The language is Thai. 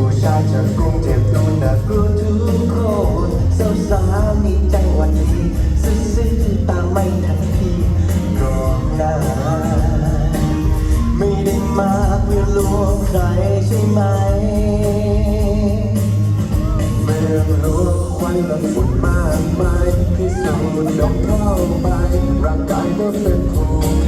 ผู้ชายจากกรุงเทพดูน่ากลัวทุกคนสาวสาวมีใจวันนี้ซึ้งตาไม่ทันทีรอหน้าไม่ได้มาเพื่อลวงใครใช่ไหมเมืองหลวงควันละฝุ่นมากมายพิสูจดอกเข้าไปร่างกายก็เป็นผู้